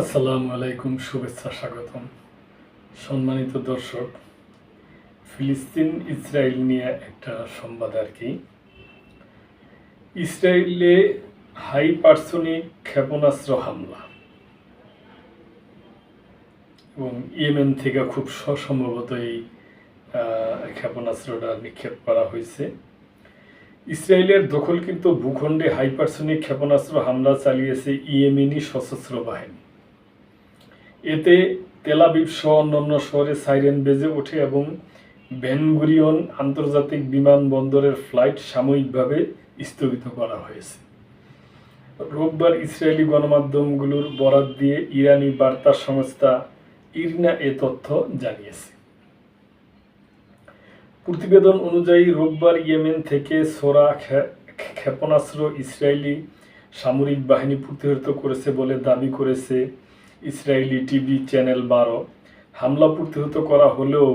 আসসালামু আলাইকুম, শুভেচ্ছা স্বাগতম। সম্মানিত দর্শক, ফিলিস্তিন ইসরায়েল নিয়ে একটা সংবাদ আর কি। ইসরায়েলে হাইপারসনিক ক্ষেপণাস্ত্র হামলা এবং ইয়েমেন থেকে খুব সম্ভবত এই ক্ষেপণাস্ত্রটা নিক্ষেপ করা হয়েছে। ইসরায়েলের দখলকৃত ভূখণ্ডে হাইপারসনিক ক্ষেপণাস্ত্র হামলা চালিয়েছে ইয়েমেনি সশস্ত্র বাহিনী। এতে তেলাবিব সহ অন্যান্য শহরে সাইরেন বেজে ওঠে এবং বেনগুরিয়ন আন্তর্জাতিক বিমানবন্দরের ফ্লাইট সাময়িকভাবে স্থগিত করা হয়েছে। রোববার ইসরায়েলি গণমাধ্যমগুলোর বরাত দিয়ে ইরানি বার্তা সংস্থা ইরনা এ তথ্য জানিয়েছে। প্রতিবেদন অনুযায়ী রোববার ইয়েমেন থেকে সোরা ক্ষে- ক্ষেপণাস্ত্র ইসরায়েলি সামরিক বাহিনী প্রতিহত করেছে বলে দাবি করেছে ইসরায়েলি টিভি চ্যানেল বারো। হামলা প্রতিহত করা হলেও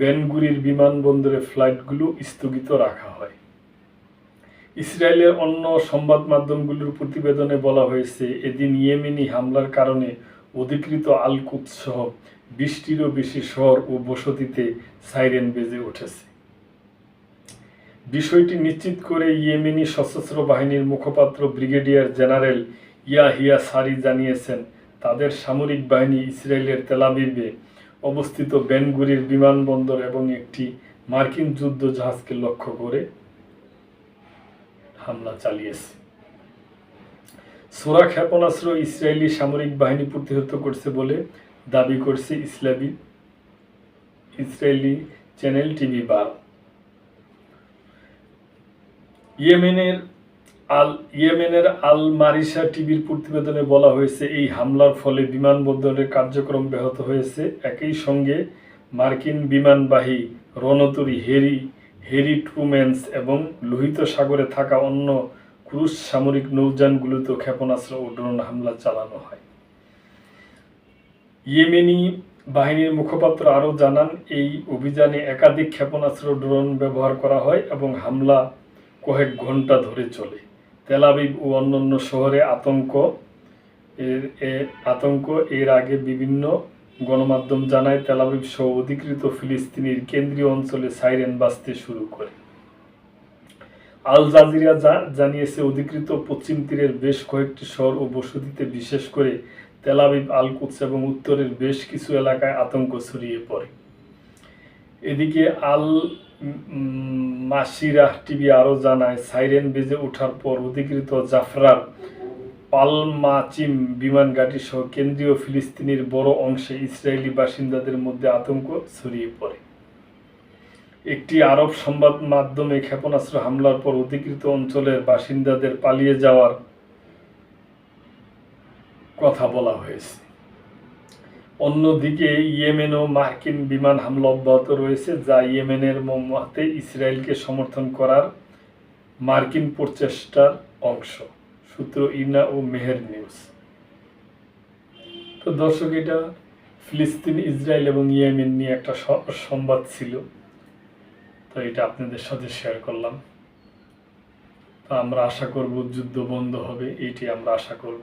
বেনগুরির বিমানবন্দরে ফ্লাইটগুলো স্থগিত রাখা হয়। ইসরায়েলের অন্য সংবাদ মাধ্যমগুলোর প্রতিবেদনে বলা হয়েছে, এদিন ইয়েমেনি হামলার কারণে অধিকৃত আলকুৎ সহ বিশটিরও বেশি শহর ও বসতিতে সাইরেন বেজে উঠেছে। বিষয়টি নিশ্চিত করে ইয়েমেনি সশস্ত্র বাহিনীর মুখপাত্র ব্রিগেডিয়ার জেনারেল ইয়াহিয়া সারি জানিয়েছেন তাদের সামরিক বাহিনী ইসরায়েলের তেলাবিবে অবস্থিত বেনগুরির বিমানবন্দর এবং একটি মার্কিন যুদ্ধ জাহাজকে লক্ষ্য করে হামলা চালিয়েছে। সোরা ক্ষেপণাস্ত্র ইসরায়েলি সামরিক বাহিনী প্রতিহত করছে বলে দাবি করছে ইসলামী ইসরায়েলি চ্যানেল টিভি বা। ইয়েমেনের আল ইয়েমেনের আল মারিসা টিভির প্রতিবেদনে বলা হয়েছে, এই হামলার ফলে বিমানবন্দরের কার্যক্রম ব্যাহত হয়েছে। একই সঙ্গে মার্কিন বিমানবাহী রণতরী হেরি হেরি ট্রুম্যান্স এবং লোহিত সাগরে থাকা অন্য ক্রুজ সামরিক নৌযানগুলোতেও ক্ষেপণাস্ত্র ও ড্রোন হামলা চালানো হয়। ইয়েমেনি বাহিনীর মুখপাত্র আরও জানান, এই অভিযানে একাধিক ক্ষেপণাস্ত্র ড্রোন ব্যবহার করা হয় এবং হামলা কয়েক ঘণ্টা ধরে চলে। তেলাবিব ও অন্যান্য শহরে আতঙ্ক। এর আতঙ্ক এর আগে বিভিন্ন গণমাধ্যম জানায় তেলাবিব সহ অধিকৃত ফিলিস্তিনির কেন্দ্রীয় অঞ্চলে সাইরেন বাজতে শুরু করে। আল জাজিরা জানিয়েছে অধিকৃত পশ্চিম তীরের বেশ কয়েকটি শহর ও বসতিতে বিশেষ করে তেলাবিব আল কুৎস এবং উত্তরের বেশ কিছু এলাকায় আতঙ্ক ছড়িয়ে পড়ে। এদিকে আল মাসিরাহ টিভি আরও জানায়, সাইরেন বেজে ওঠার পর অধিকৃত জাফরার পালমাচিম বিমান ঘাঁটি সহ কেন্দ্রীয় ফিলিস্তিনির বড় অংশে ইসরায়েলি বাসিন্দাদের মধ্যে আতঙ্ক ছড়িয়ে পড়ে। একটি আরব সংবাদ মাধ্যমে ক্ষেপণাস্ত্র হামলার পর অধিকৃত অঞ্চলের বাসিন্দাদের পালিয়ে যাওয়ার কথা বলা হয়েছে। অন্যদিকে ইয়েমেনও মার্কিন বিমান হামলা অব্যাহত রয়েছে, যা ইয়েমেনের মতে ইসরায়েলকে সমর্থন করার মার্কিন প্রচেষ্টার অংশ। সূত্র ইনা ও মেহের নিউজ। তো দর্শক, এটা ফিলিস্তিন, ইসরায়েল এবং ইয়েমেন নিয়ে একটা সংবাদ ছিল। তো এটা আপনাদের সাথে শেয়ার করলাম। তো আমরা আশা করব যুদ্ধ বন্ধ হবে এইটি আমরা আশা করব।